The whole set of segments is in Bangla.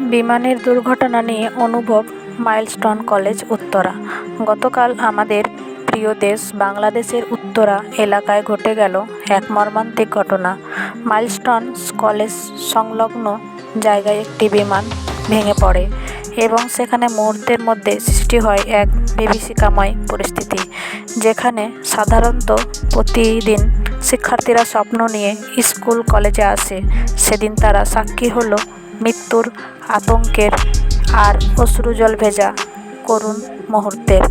বিমানের দুর্ঘটনা নিয়ে অনুভব মাইলস্টোন কলেজ উত্তরা। গতকাল আমাদের প্রিয় দেশ বাংলাদেশের উত্তরা এলাকায় ঘটে গেল এক মর্মান্তিক ঘটনা। মাইলস্টোন কলেজ সংলগ্ন জায়গায় একটি বিমান ভেঙে পড়ে এবং সেখানে মুহূর্তের মধ্যে সৃষ্টি হয় এক বিভীষিকাময় পরিস্থিতি, যেখানে সাধারণত প্রতিদিন শিক্ষার্থীরা স্বপ্ন নিয়ে স্কুল কলেজে আসে। সেদিন তারা সাক্ষী হলো মৃত্যুর আতঙ্কের আর অশ্রুজল ভেজা করুণ মুহূর্তের।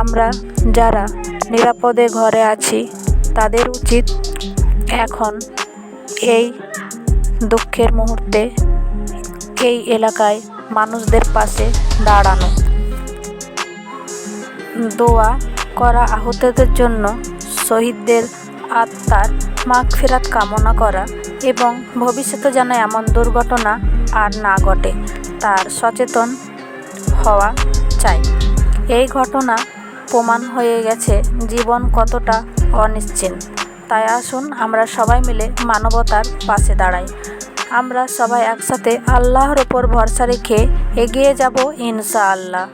আমরা যারা নিরাপদে ঘরে আছি, তাদের উচিত এখন এই দুঃখের মুহূর্তে এই এলাকায় মানুষদের পাশে দাঁড়ানো। দোয়া করা আহতদের জন্য, শহীদদের আত্মার মাগফিরাত কামনা করা এবং ভবিষ্যতে যেন এমন দুর্ঘটনা আর না ঘটে, তার সচেতন হওয়া চাই। এই ঘটনা প্রমাণ হয়ে গেছে জীবন কতটা অনিশ্চিত। তাই আসুন আমরা সবাই মিলে মানবতার পাশে দাঁড়াই। আমরা সবাই একসাথে আল্লাহর ওপর ভরসা রেখে এগিয়ে যাব ইনশাআল্লাহ।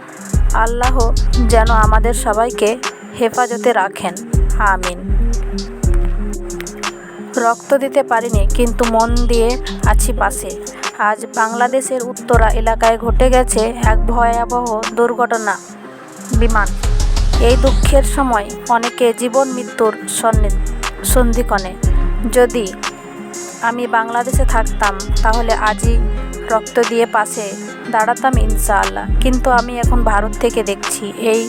আল্লাহ যেন আমাদের সবাইকে হেফাজতে রাখেন। আমিন। রক্ত দিতে পারিনি, কিন্তু মন দিয়ে আছি পাশে। আজ বাংলাদেশের উত্তরা এলাকায় ঘটে গেছে এক ভয়াবহ দুর্ঘটনা, বিমান। এই দুঃখের সময় অনেকে জীবন মৃত্যুর সন্নি, সন্ধিক্ষণে। যদি আমি বাংলাদেশে থাকতাম, তাহলে আজই রক্ত দিয়ে পাশে দাঁড়াতাম ইনশাআল্লাহ। কিন্তু আমি এখন ভারত থেকে দেখছি, এই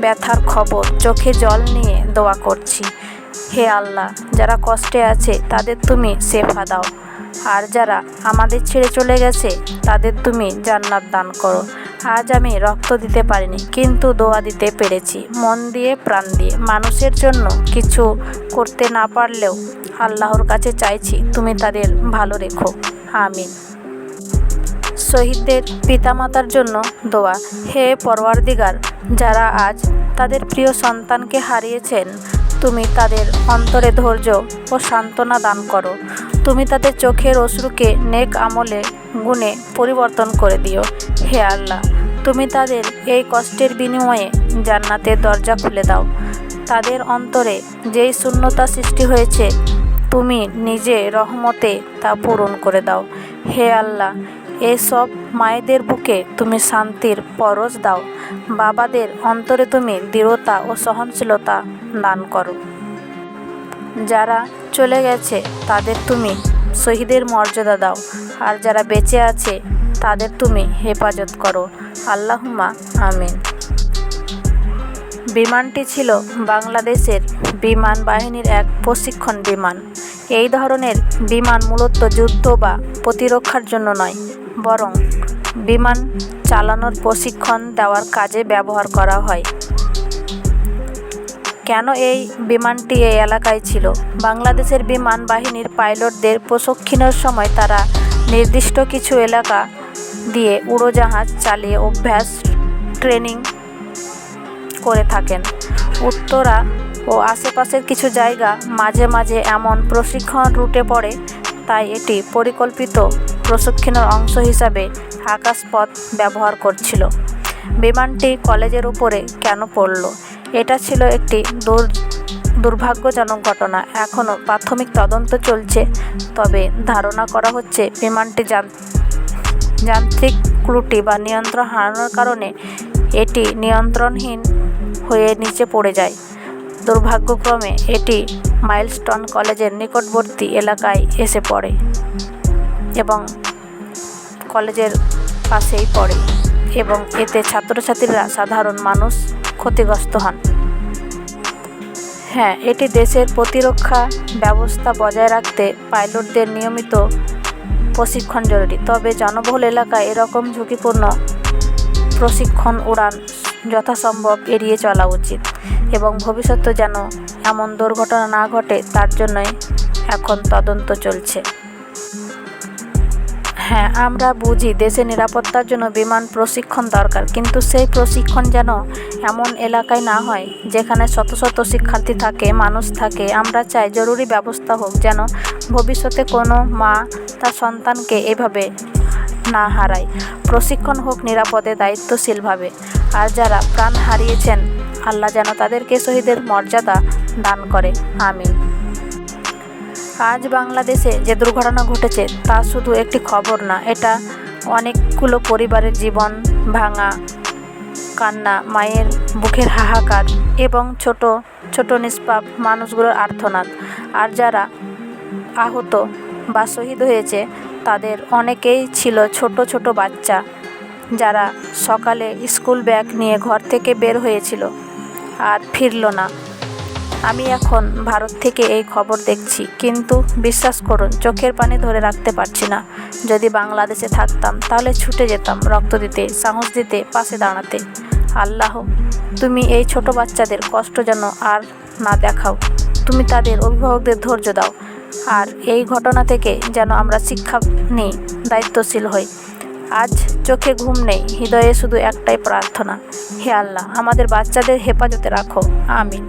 ব্যথার খবর চোখে জল নিয়ে দোয়া করছি। হে আল্লাহ, যারা কষ্টে আছে, তাদের তুমি সেফা দাও। আর যারা আমাদের ছেড়ে চলে গেছে, তাদের তুমি জান্নাত দান করো। আজ আমি রক্ত দিতে পারিনি, কিন্তু দোয়া দিতে পেরেছি। মন দিয়ে, প্রাণ দিয়ে। মানুষের জন্য কিছু করতে না পারলেও আল্লাহর কাছে চাইছি, তুমি তাদের ভালো রেখো। আমিন। শহীদদের পিতামাতার জন্য দোয়া। হে পরওয়ারদিগার, যারা আজ তাদের প্রিয় সন্তানকে হারিয়েছেন তুমি তাদের অন্তরে ধৈর্য ও সান্ত্বনা দান করো। তুমি তাদের চোখের অশ্রুকে নেক আমলে গুণে পরিবর্তন করে দিও। হে আল্লাহ, তুমি তাদের এই কষ্টের বিনিময়ে জান্নাতের দরজা খুলে দাও। তাদের অন্তরে যেই শূন্যতা সৃষ্টি হয়েছে, তুমি নিজে রহমতে তা পূরণ করে দাও। হে আল্লাহ, এসব মায়েদের বুকে তুমি শান্তির পরশ দাও। বাবাদের অন্তরে তুমি দৃঢ়তা ও সহনশীলতা দান করো। যারা চলে গেছে, তাদের তুমি শহীদের মর্যাদা দাও। আর যারা বেঁচে আছে, তাদের তুমি হেফাজত করো। আল্লাহুমা আমিন। বিমানটি ছিল বাংলাদেশের বিমান বাহিনীর এক প্রশিক্ষণ বিমান। এই ধরনের বিমান মূলত যুদ্ধ বা প্রতিরক্ষার জন্য নয়, বরং বিমান চালানোর প্রশিক্ষণ দেওয়ার কাজে ব্যবহার করা হয়। কেন এই বিমানটি এই এলাকায় ছিল? বাংলাদেশের বিমান বাহিনীর পাইলটদের প্রশিক্ষণের সময় তারা নির্দিষ্ট কিছু এলাকা দিয়ে উড়োজাহাজ চালিয়ে অভ্যাস, ট্রেনিং করে থাকেন। উত্তরা ও আশেপাশের কিছু জায়গা মাঝে মাঝে এমন প্রশিক্ষণ রুটে পড়ে, তাই এটি পরিকল্পিত প্রশিক্ষণের অংশ হিসাবে আকাশপথ ব্যবহার করছিল। বিমানটি কলেজের উপরে কেন পড়ল? এটা ছিল একটি দুর, দুর্ভাগ্যজনক ঘটনা। এখনও প্রাথমিক তদন্ত চলছে, তবে ধারণা করা হচ্ছে বিমানটি যান্ত্রিক ত্রুটি বা নিয়ন্ত্রণ হারানোর কারণে এটি নিয়ন্ত্রণহীন হয়ে নিচে পড়ে যায়। দুর্ভাগ্যক্রমে এটি মাইলস্টোন কলেজের নিকটবর্তী এলাকায় এসে পড়ে এবং কলেজের পাশেই পড়ে এবং এতে ছাত্রছাত্রীরা সাধারণ মানুষ ক্ষতিগ্রস্ত হন। হ্যাঁ এটি দেশের প্রতিরক্ষা ব্যবস্থা বজায় রাখতে পাইলটদের নিয়মিত প্রশিক্ষণ জরুরি। তবে জনবহুল এলাকায় এরকম ঝুঁকিপূর্ণ প্রশিক্ষণ উড়ান যথাসম্ভব এড়িয়ে চলা উচিত এবং ভবিষ্যতে যেন এমন দুর্ঘটনা না ঘটে, তার জন্যই এখন তদন্ত চলছে। হ্যাঁ আমরা বুঝি দেশে নিরাপত্তার জন্য বিমান প্রশিক্ষণ দরকার, কিন্তু সেই প্রশিক্ষণ যেন এমন এলাকায় না হয় যেখানে শত শত শিক্ষার্থী থাকে, মানুষ থাকে। আমরা চাই জরুরি ব্যবস্থা হোক যেন ভবিষ্যতে কোনো মা তার সন্তানকে এভাবে না হারায়। প্রশিক্ষণ হোক নিরাপদে, দায়িত্বশীলভাবে। আর যারা প্রাণ হারিয়েছেন, আল্লাহ যেন তাদেরকে শহীদের মর্যাদা দান করে। আমিন। আজ বাংলাদেশে যে দুর্ঘটনা ঘটেছে, তা শুধু একটি খবর না, এটা অনেকগুলো পরিবারের জীবন ভাঙা, কান্না, মায়ের বুকের হাহাকার এবং ছোট ছোট নিষ্পাপ মানুষগুলোর আর্তনাদ। আর যারা আহত বা শহীদ হয়েছে, তাদের অনেকেই ছিল ছোট ছোট বাচ্চা যারা সকালে স্কুল ব্যাগ নিয়ে ঘর থেকে বের হয়েছিল আর ফিরল না। আমি এখন ভারত থেকে এই খবর দেখছি। কিন্তু বিশ্বাস করুন, চোখের পানি ধরে রাখতে পারছি না। যদি বাংলাদেশে থাকতাম, তাহলে ছুটে যেতাম রক্ত দিতে, সাহস দিতে, পাশে দাঁড়াতে। আল্লাহ, তুমি এই ছোট বাচ্চাদের কষ্ট যেন আর না দেখাও। তুমি তাদের অভিভাবকদের ধৈর্য দাও। আর এই ঘটনা থেকে যেন আমরা শিক্ষা নিই, দায়িত্বশীল হই। আজ চোখে ঘুম নেই, হৃদয়ে শুধু একটাই প্রার্থনা। হে আল্লাহ, আমাদের বাচ্চাদের হেফাজতে রাখো। আমিন।